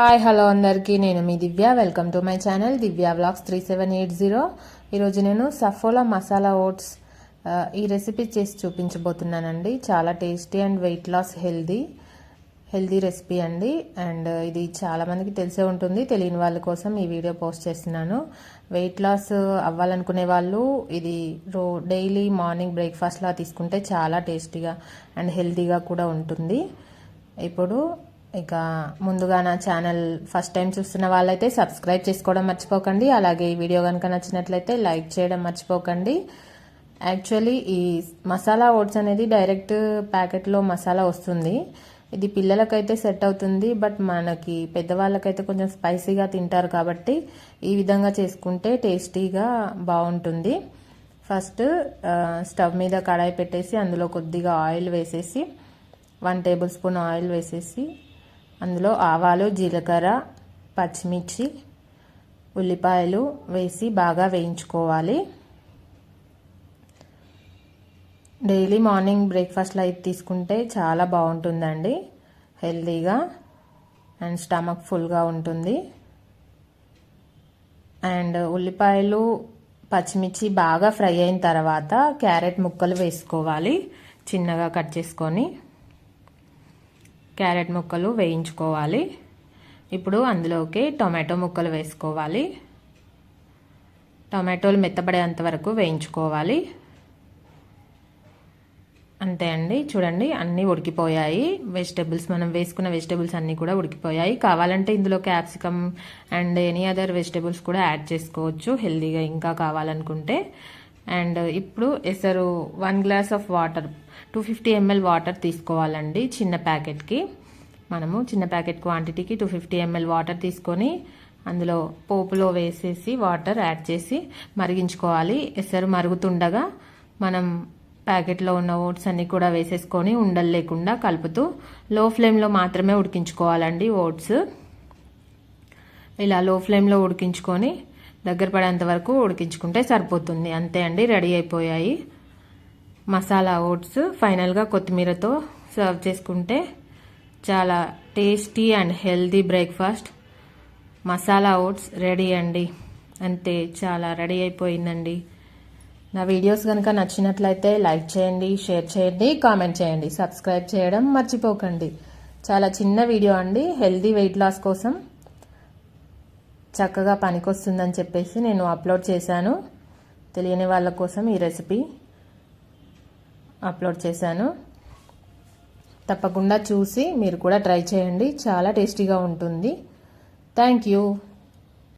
Hi hello అందరికీ. నేను మీ Divya. Welcome to my channel Divya vlogs three seven eight zero. ఈరోజు నేను Saffola masala oats ఈ రెసిపీ చేసి చూపించబోతున్నానండి. చాలా tasty and weight loss healthy healthy recipe అండి. అండ్ ఇది చాలామందికి తెలిసే ఉంటుంది. తెలియని వాళ్ళ కోసం ఈ వీడియో పోస్ట్ చేస్తున్నాను. వెయిట్ లాస్ అవ్వాలనుకునే వాళ్ళు ఇది రో డైలీ మార్నింగ్ బ్రేక్ఫాస్ట్లా తీసుకుంటే చాలా టేస్టీగా అండ్ హెల్దీగా కూడా ఉంటుంది. ఇప్పుడు ఇక ముందుగా నా ఛానల్ ఫస్ట్ టైం చూస్తున్న వాళ్ళైతే సబ్స్క్రైబ్ చేసుకోవడం మర్చిపోకండి. అలాగే ఈ వీడియో కనుక నచ్చినట్లయితే లైక్ చేయడం మర్చిపోకండి. యాక్చువల్లీ ఈ మసాలా ఓట్స్ అనేది డైరెక్ట్ ప్యాకెట్లో మసాలా వస్తుంది. ఇది పిల్లలకైతే సెట్ అవుతుంది బట్ మనకి పెద్దవాళ్ళకైతే కొంచెం స్పైసీగా తింటారు కాబట్టి ఈ విధంగా చేసుకుంటే టేస్టీగా బాగుంటుంది. ఫస్ట్ స్టవ్ మీద కడాయి పెట్టేసి అందులో కొద్దిగా ఆయిల్ వేసేసి వన్ టేబుల్ స్పూన్ ఆయిల్ వేసేసి అందులో ఆవాలు జీలకర్ర పచ్చిమిర్చి ఉల్లిపాయలు వేసి బాగా వేయించుకోవాలి. డైలీ మార్నింగ్ బ్రేక్ఫాస్ట్లో అయితే తీసుకుంటే చాలా బాగుంటుందండి. హెల్తీగా అండ్ స్టమక్ ఫుల్గా ఉంటుంది. అండ్ ఉల్లిపాయలు పచ్చిమిర్చి బాగా ఫ్రై అయిన తర్వాత క్యారెట్ ముక్కలు వేసుకోవాలి చిన్నగా కట్ చేసుకొని. క్యారెట్ ముక్కలు వేయించుకోవాలి. ఇప్పుడు అందులోకి టొమాటో ముక్కలు వేసుకోవాలి. టొమాటోలు మెత్తబడేంత వరకు వేయించుకోవాలి. అంతే అండి. చూడండి అన్నీ ఉడికిపోయాయి. వెజిటేబుల్స్ మనం వేసుకున్న వెజిటేబుల్స్ అన్నీ కూడా ఉడికిపోయాయి. కావాలంటే ఇందులో capsicum and any other vegetables కూడా యాడ్ చేసుకోవచ్చు. హెల్దీగా ఇంకా కావాలనుకుంటే. అండ్ ఇప్పుడు ఎసరు one glass of water two fifty ML water తీసుకోవాలండి చిన్న ప్యాకెట్కి. మనము చిన్న ప్యాకెట్ క్వాంటిటీకి టూ ఫిఫ్టీ ఎంఎల్ వాటర్ తీసుకొని అందులో పోపులో వేసేసి వాటర్ యాడ్ చేసి మరిగించుకోవాలి. ఎసరు మరుగుతుండగా మనం ప్యాకెట్లో ఉన్న ఓట్స్ అన్నీ కూడా వేసేసుకొని ఉండలు లేకుండా కలుపుతూ లో ఫ్లేమ్లో మాత్రమే ఉడికించుకోవాలండి ఓట్స్. ఇలా లో ఫ్లేమ్లో ఉడికించుకొని దగ్గర పడేంత వరకు ఉడికించుకుంటే సరిపోతుంది. అంతే అండి రెడీ అయిపోయాయి. మసాలా ఓట్స్ ఫైనల్గా కొత్తిమీరతో సర్వ్ చేసుకుంటే చాలా tasty and healthy breakfast. Masala oats ready అండి. అంతే చాలా రెడీ అయిపోయిందండి. నా వీడియోస్ కనుక నచ్చినట్లయితే లైక్ చేయండి షేర్ చేయండి కామెంట్ చేయండి. సబ్స్క్రైబ్ చేయడం మర్చిపోకండి. చాలా చిన్న వీడియో అండి. హెల్దీ వెయిట్ లాస్ కోసం చక్కగా పనికొస్తుందని చెప్పేసి నేను అప్లోడ్ చేశాను. తెలియని వాళ్ళ కోసం ఈ రెసిపీ అప్లోడ్ చేశాను. తప్పకుండా చూసి మీరు కూడా ట్రై చేయండి. చాలా టేస్టీగా ఉంటుంది. Thank you.